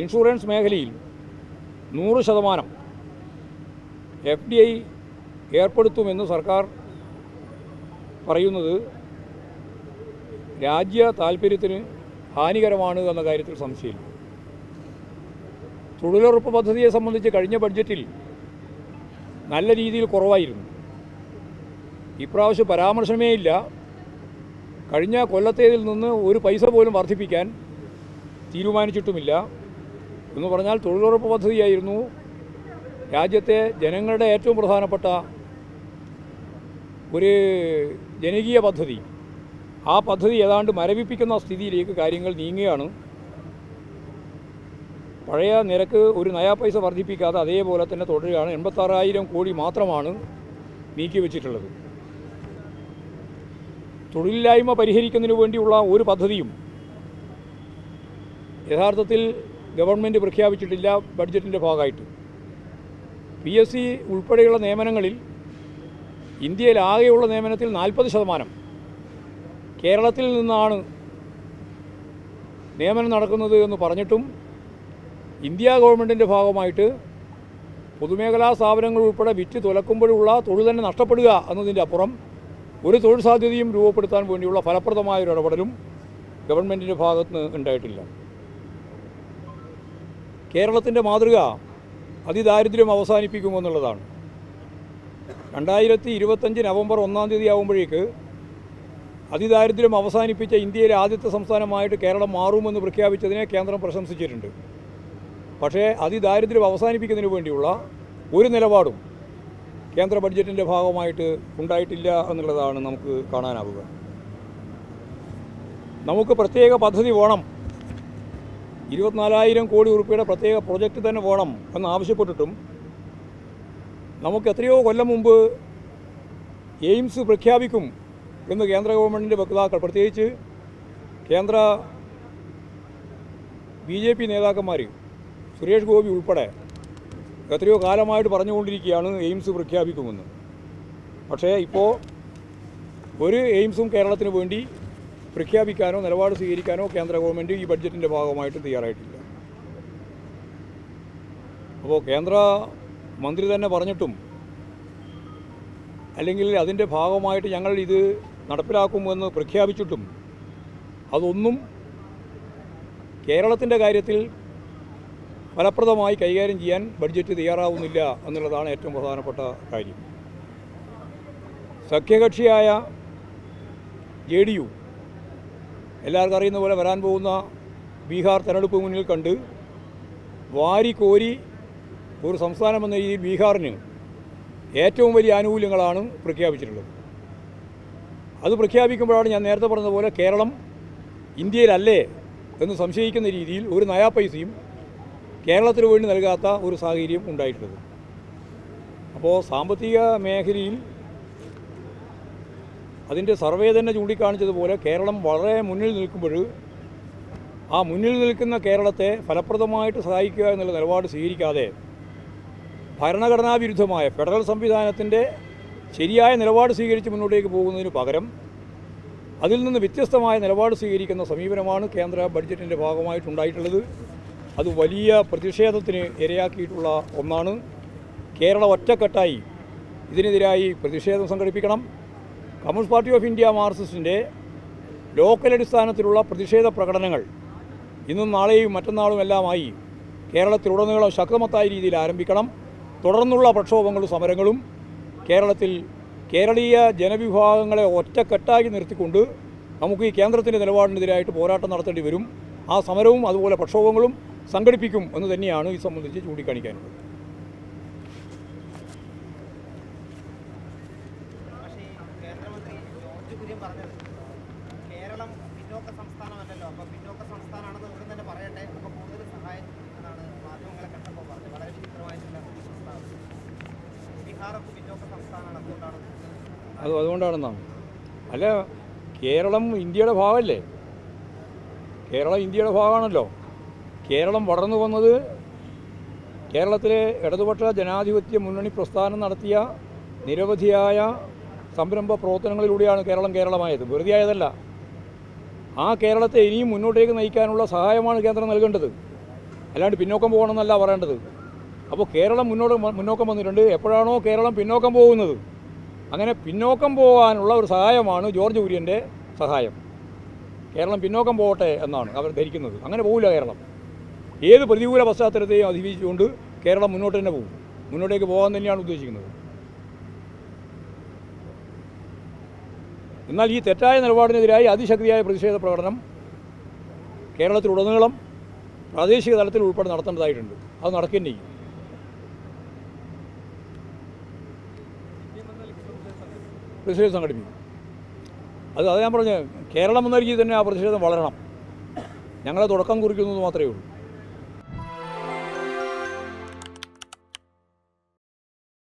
Insurance മേഖലയിൽ നൂറ് ശതമാനം എഫ് ഡി ഐ ഏർപ്പെടുത്തുമെന്ന് സർക്കാർ പറയുന്നത് രാജ്യ താൽപ്പര്യത്തിന് ഹാനികരമാണ് എന്ന കാര്യത്തിൽ സംശയമില്ല. തൊഴിലുറപ്പ് പദ്ധതിയെ സംബന്ധിച്ച് കഴിഞ്ഞ ബഡ്ജറ്റിൽ നല്ല രീതിയിൽ കുറവായിരുന്നു. ഇപ്രാവശ്യം പരാമർശമേ ഇല്ല. കഴിഞ്ഞ കൊല്ലത്തേതിൽ നിന്ന് ഒരു പൈസ പോലും വർദ്ധിപ്പിക്കാൻ തീരുമാനിച്ചിട്ടുമില്ല. എന്ന് പറഞ്ഞാൽ തൊഴിലുറപ്പ് പദ്ധതിയായിരുന്നു. രാജ്യത്തെ ജനങ്ങളുടെ ഏറ്റവും പ്രധാനപ്പെട്ട ഒരു ജനകീയ പദ്ധതി. ആ പദ്ധതി ഏതാണ്ട് മരവിപ്പിക്കുന്ന സ്ഥിതിയിലേക്ക് കാര്യങ്ങൾ നീങ്ങുകയാണ്. പഴയ നിരക്ക് ഒരു നയാ പൈസ വർദ്ധിപ്പിക്കാതെ അതേപോലെ തന്നെ തുടരുകയാണ്. എൺപത്താറായിരം കോടി മാത്രമാണ് നീക്കി വെച്ചിട്ടുള്ളത്. തൊഴിലില്ലായ്മ പരിഹരിക്കുന്നതിന് വേണ്ടിയുള്ള ഒരു പദ്ധതിയും യഥാർത്ഥത്തിൽ ഗവൺമെന്റ് പ്രഖ്യാപിച്ചിട്ടില്ല ബഡ്ജറ്റിന്റെ ഭാഗമായിട്ട്. പി എസ് സി ഉൾപ്പെടെയുള്ള നിയമനങ്ങളിൽ ഇന്ത്യയിൽ ആകെയുള്ള നിയമനത്തിൽ നാൽപ്പത് ശതമാനം. കേരളത്തിൽ നിന്നാണ് നിയമനം നടക്കുന്നത് എന്ന് പറഞ്ഞിട്ടും ഇന്ത്യ ഗവൺമെന്റിന്റെ ഭാഗമായിട്ട് പൊതുമേഖലാ സ്ഥാപനങ്ങൾ ഉൾപ്പെടെ വിറ്റ് തുലക്കുമ്പോഴുള്ള തൊഴിൽ തന്നെ നഷ്ടപ്പെടുക എന്നതിന്റെ അപ്പുറം ഒരു തൊഴിൽ സാധ്യതയും രൂപപ്പെടുത്താൻ വേണ്ടിയുള്ള ഫലപ്രദമായ ഒരു ഇടപെടലും ഗവൺമെന്റിന്റെ ഭാഗത്ത് നിന്ന് ഉണ്ടായിട്ടില്ല. കേരളത്തിന്റെ മാതൃക അതിദാരിദ്ര്യം അവസാനിപ്പിക്കുമെന്നുള്ളതാണ്. രണ്ടായിരത്തി ഇരുപത്തഞ്ച് നവംബർ ഒന്നാം തീയതി ആകുമ്പോഴേക്ക് അതിദാരിദ്ര്യം അവസാനിപ്പിച്ച ഇന്ത്യയിലെ ആദ്യത്തെ സംസ്ഥാനമായിട്ട് കേരളം മാറുമെന്ന് പ്രഖ്യാപിച്ചതിനെ കേന്ദ്രം പ്രശംസിച്ചിട്ടുണ്ട്. പക്ഷേ അതിദാരിദ്ര്യം അവസാനിപ്പിക്കുന്നതിന് വേണ്ടിയുള്ള ഒരു നിലപാടും കേന്ദ്ര ബഡ്ജറ്റിന്റെ ഭാഗമായിട്ട് ഉണ്ടായിട്ടില്ല എന്നുള്ളതാണ് നമുക്ക് കാണാനാവുക. നമുക്ക് പ്രത്യേക പദ്ധതി വേണം. ഇരുപത്തിനാലായിരം കോടി ഉറുപ്പിയുടെ പ്രത്യേക പ്രൊജക്റ്റ് തന്നെ വേണം എന്നാവശ്യപ്പെട്ടിട്ടും നമുക്ക് എത്രയോ കൊല്ലം മുമ്പ് എയിംസ് പ്രഖ്യാപിക്കും എന്ന് കേന്ദ്ര ഗവൺമെന്റിന്റെ വക്താക്കൾ പ്രത്യേകിച്ച് കേന്ദ്ര ബി ജെ പി നേതാക്കന്മാർ സുരേഷ് ഗോപി ഉൾപ്പെടെ എത്രയോ കാലമായിട്ട് പറഞ്ഞുകൊണ്ടിരിക്കുകയാണ് എയിംസ് പ്രഖ്യാപിക്കുമെന്ന്. പക്ഷേ ഇപ്പോൾ ഒരു എയിംസും കേരളത്തിന് വേണ്ടി പ്രഖ്യാപിക്കാനോ നിലപാട് സ്വീകരിക്കാനോ കേന്ദ്ര ഗവൺമെന്റ് ഈ ബഡ്ജറ്റിന്റെ ഭാഗമായിട്ട് തയ്യാറായിട്ടില്ല. അപ്പോൾ കേന്ദ്ര മന്ത്രി തന്നെ പറഞ്ഞിട്ടും അല്ലെങ്കിൽ അതിന്റെ ഭാഗമായിട്ട് ഞങ്ങൾ ഇത് നടപ്പിലാക്കുമെന്ന് പ്രഖ്യാപിച്ചിട്ടും അതൊന്നും കേരളത്തിന്റെ കാര്യത്തിൽ ഫലപ്രദമായി കൈകാര്യം ചെയ്യാൻ ബഡ്ജറ്റ് തയ്യാറാവുന്നില്ല എന്നുള്ളതാണ് ഏറ്റവും പ്രധാനപ്പെട്ട കാര്യം. സഖ്യകക്ഷിയായ ജെ ഡി യു എല്ലാവർക്കും അറിയുന്ന പോലെ വരാൻ പോകുന്ന ബീഹാർ തെരഞ്ഞെടുപ്പ് മുന്നിൽ കണ്ട് വാരിക്കോരി ഒരു സംസ്ഥാനം എന്ന രീതിയിൽ ബീഹാറിന് ഏറ്റവും വലിയ ആനുകൂല്യങ്ങളാണ് പ്രഖ്യാപിച്ചിട്ടുള്ളത്. അത് പ്രഖ്യാപിക്കുമ്പോഴാണ് ഞാൻ നേരത്തെ പറഞ്ഞതുപോലെ കേരളം ഇന്ത്യയിലല്ലേ എന്ന് സംശയിക്കുന്ന രീതിയിൽ ഒരു നയാ പൈസയും കേരളത്തിന് വേണ്ടി നൽകാത്ത ഒരു സാഹചര്യം ഉണ്ടായിട്ടുള്ളത്. അപ്പോൾ സാമ്പത്തിക മേഖലയിൽ അതിന്റെ സർവേ തന്നെ ചൂണ്ടിക്കാണിച്ചതുപോലെ കേരളം വളരെ മുന്നിൽ നിൽക്കുമ്പോൾ ആ മുന്നിൽ നിൽക്കുന്ന കേരളത്തെ ഫലപ്രദമായിട്ട് സഹായിക്കുക എന്നുള്ള നിലപാട് സ്വീകരിക്കാതെ ഭരണഘടനാ വിരുദ്ധമായ ഫെഡറൽ സംവിധാനത്തിന്റെ ശരിയായ നിലപാട് സ്വീകരിച്ച് മുന്നോട്ടേക്ക് പോകുന്നതിന് പകരം അതിൽ നിന്ന് വ്യത്യസ്തമായ നിലപാട് സ്വീകരിക്കുന്ന സമീപനമാണ് കേന്ദ്ര ബഡ്ജറ്റിന്റെ ഭാഗമായിട്ടുണ്ടായിട്ടുള്ളത്. അത് വലിയ പ്രതിഷേധത്തിന് ഇരയാക്കിയിട്ടുള്ള ഒന്നാണ്. കേരളം ഒറ്റക്കെട്ടായി ഇതിനെതിരായി പ്രതിഷേധം സംഘടിപ്പിക്കണം. കമ്മ്യൂണിസ്റ്റ് പാർട്ടി ഓഫ് ഇന്ത്യ മാർക്സിസ്റ്റിന്റെ ലോക്കൽ അടിസ്ഥാനത്തിലുള്ള പ്രതിഷേധ പ്രകടനങ്ങൾ ഇന്നും നാളെയും മറ്റന്നാളും എല്ലാമായി കേരളത്തിലുടനീളം ശക്തമത്തായ രീതിയിൽ ആരംഭിക്കണം. തുടർന്നുള്ള പ്രക്ഷോഭങ്ങളും സമരങ്ങളും കേരളത്തിൽ കേരളീയ ജനവിഭാഗങ്ങളെ ഒറ്റക്കെട്ടാക്കി നിർത്തിക്കൊണ്ട് നമുക്ക് ഈ കേന്ദ്രത്തിന്റെ നിലപാടിനെതിരായിട്ട് പോരാട്ടം നടത്തേണ്ടി വരും. ആ സമരവും അതുപോലെ പ്രക്ഷോഭങ്ങളും സംഘടിപ്പിക്കും എന്ന് തന്നെയാണ് ഈ സംബന്ധിച്ച് ചൂണ്ടിക്കാണിക്കാനുള്ളത് പക്ഷേ ഈ കേന്ദ്രമന്ത്രി ജോർജ് കുര്യൻ പറഞ്ഞത്. കേരളം പിന്നോക്ക സംസ്ഥാനമല്ലല്ലോ. അപ്പോൾ പിന്നോക്ക സംസ്ഥാനമാണെന്ന് ഉടൻ തന്നെ പറയട്ടെ. അപ്പോൾ കൂടുതൽ സഹായം എന്നാണ് മാധ്യമങ്ങളെ കണ്ടപ്പോൾ പറഞ്ഞത്. വളരെ വിചിത്രമായിട്ടുള്ള സംസ്ഥാനം ബീഹാറൊക്കെ പിന്നോക്ക സംസ്ഥാനമാണ് അതുകൊണ്ടാണ് അത് അതുകൊണ്ടാണെന്നാണ് അല്ല കേരളം ഇന്ത്യയുടെ ഭാഗമല്ലേ? കേരളം ഇന്ത്യയുടെ ഭാഗമാണല്ലോ. കേരളം വളർന്നു വന്നത് കേരളത്തിലെ ഇടതുപക്ഷ ജനാധിപത്യ മുന്നണി പ്രസ്ഥാനം നടത്തിയ നിരവധിയായ സംരംഭ പ്രവർത്തനങ്ങളിലൂടെയാണ് കേരളം കേരളമായത്. വെറുതെ ആയതല്ല. ആ കേരളത്തെ ഇനിയും മുന്നോട്ടേക്ക് നയിക്കാനുള്ള സഹായമാണ് കേന്ദ്രം നൽകേണ്ടത്. അല്ലാണ്ട് പിന്നോക്കം പോകണമെന്നല്ല പറയേണ്ടത്. അപ്പോൾ കേരളം മുന്നോട്ട് മുന്നോക്കം വന്നിട്ടുണ്ട്. എപ്പോഴാണോ കേരളം പിന്നോക്കം പോകുന്നത്? അങ്ങനെ പിന്നോക്കം പോകാനുള്ള ഒരു സഹായമാണ് ജോർജ് കുര്യന്റെ സഹായം. കേരളം പിന്നോക്കം പോകട്ടെ എന്നാണ് അവർ ധരിക്കുന്നത്. അങ്ങനെ പോകില്ല കേരളം. ഏത് പ്രതികൂല പശ്ചാത്തലത്തെയും അതിജീവിച്ചുകൊണ്ട് കേരളം മുന്നോട്ട് തന്നെ പോകും. മുന്നോട്ടേക്ക് പോകാൻ തന്നെയാണ് ഉദ്ദേശിക്കുന്നത്. എന്നാൽ ഈ തെറ്റായ നിലപാടിനെതിരായി അതിശക്തിയായ പ്രതിഷേധ പ്രകടനം കേരളത്തിലുടനീളം പ്രാദേശിക തലത്തിൽ ഉൾപ്പെടെ നടത്തേണ്ടതായിട്ടുണ്ട്. അത് ചെയ്യും. പ്രതിഷേധം സംഘടിപ്പിക്കും. അത് അത് ഞാൻ പറഞ്ഞ കേരളം എന്ന രീതിയിൽ തന്നെ ആ പ്രതിഷേധം വളരണം. ഞങ്ങളെ തുടക്കം കുറിക്കുന്നത് മാത്രമേ ഉള്ളൂ.